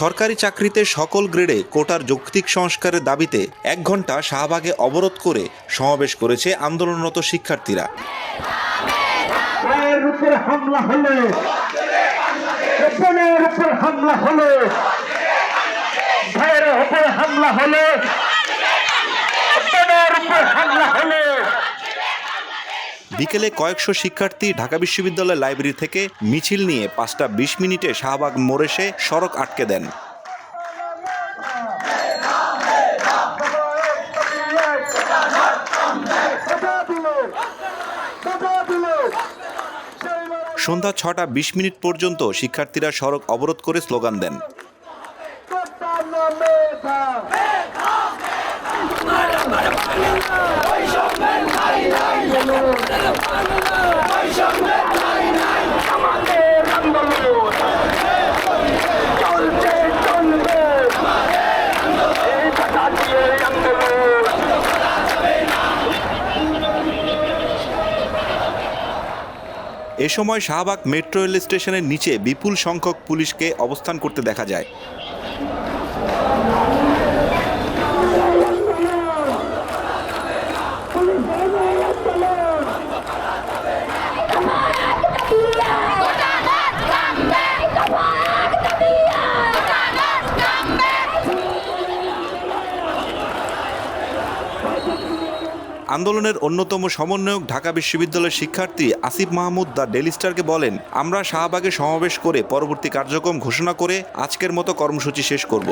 সরকারি চাকরিতে সকল গ্রেডে কোটার যৌক্তিক সংস্কারের দাবিতে এক ঘণ্টা শাহবাগে অবরোধ করে সমাবেশ করেছে আন্দোলনরত শিক্ষার্থীরা। হামলা হলে হামলা হলে বিকেলে কয়েকশো শিক্ষার্থী ঢাকা বিশ্ববিদ্যালয় লাইব্রেরি থেকে মিছিল নিয়ে পাঁচটা বিশ মিনিটে শাহবাগ মোড় এসে সড়ক আটকে দেন। সন্ধ্যা ছটা বিশ মিনিট পর্যন্ত শিক্ষার্থীরা সড়ক অবরোধ করে স্লোগান দেন চলছে চলবে এই কথা দিয়ে আন্দোলন এ সময় শাহবাগ মেট্রো রেল স্টেশনের নিচে বিপুল সংখ্যক পুলিশকে অবস্থান করতে দেখা যায়। আন্দোলনের অন্যতম সমন্বয়ক ঢাকা বিশ্ববিদ্যালয়ের শিক্ষার্থী আসিফ মাহমুদ দ্য ডেলি স্টারকে বলেন, আমরা শাহবাগে সমাবেশ করে পরবর্তী কার্যক্রম ঘোষণা করে আজকের মতো কর্মসূচি শেষ করব।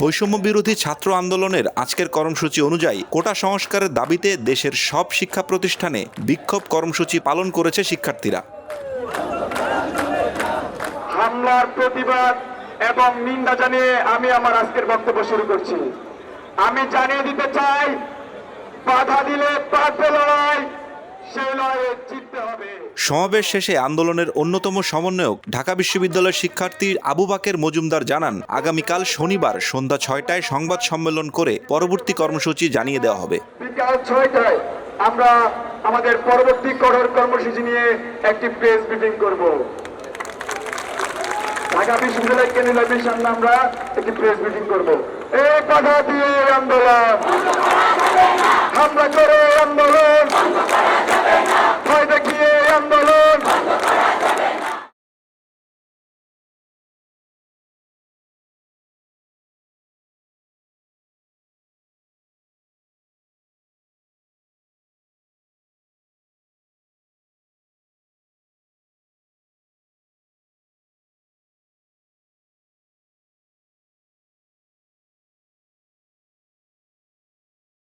বৈষম্য বিরোধী ছাত্র আন্দোলনের আজকের কর্মসূচি অনুযায়ী কোটা সংস্কারের দাবিতে দেশের সব শিক্ষা প্রতিষ্ঠানে বিক্ষোভ কর্মসূচি পালন করেছে শিক্ষার্থীরা। হামলার প্রতিবাদ এবং নিন্দা জানিয়ে আমি আমার আজকের বক্তব্য শুরু করছি। আমি জানিয়ে দিতে চাই বাধা দিলে লড়াই সেই লড়াইয়ে জিততে হবে। সমাবেশ শেষে আন্দোলনের অন্যতম সমন্বয়ক ঢাকা বিশ্ববিদ্যালয়ের শিক্ষার্থী আবু বাকের মজুমদার জানান আগামীকাল শনিবার সন্ধ্যা ছয়টায় সংবাদ সম্মেলন করে পরবর্তী কর্মসূচি জানিয়ে দেওয়া হবে। বিকাল ছয়টায় আমরা আমাদের পরবর্তী কঠোর কর্মসূচি নিয়ে একটি প্রেস করব। ঢাকা বিশ্ববিদ্যালয় কেন্দ্রীয় আমরা একটি প্রেস করব। এই কথা দিয়ে আন্দোলন। আমরা করে আন্দোলন।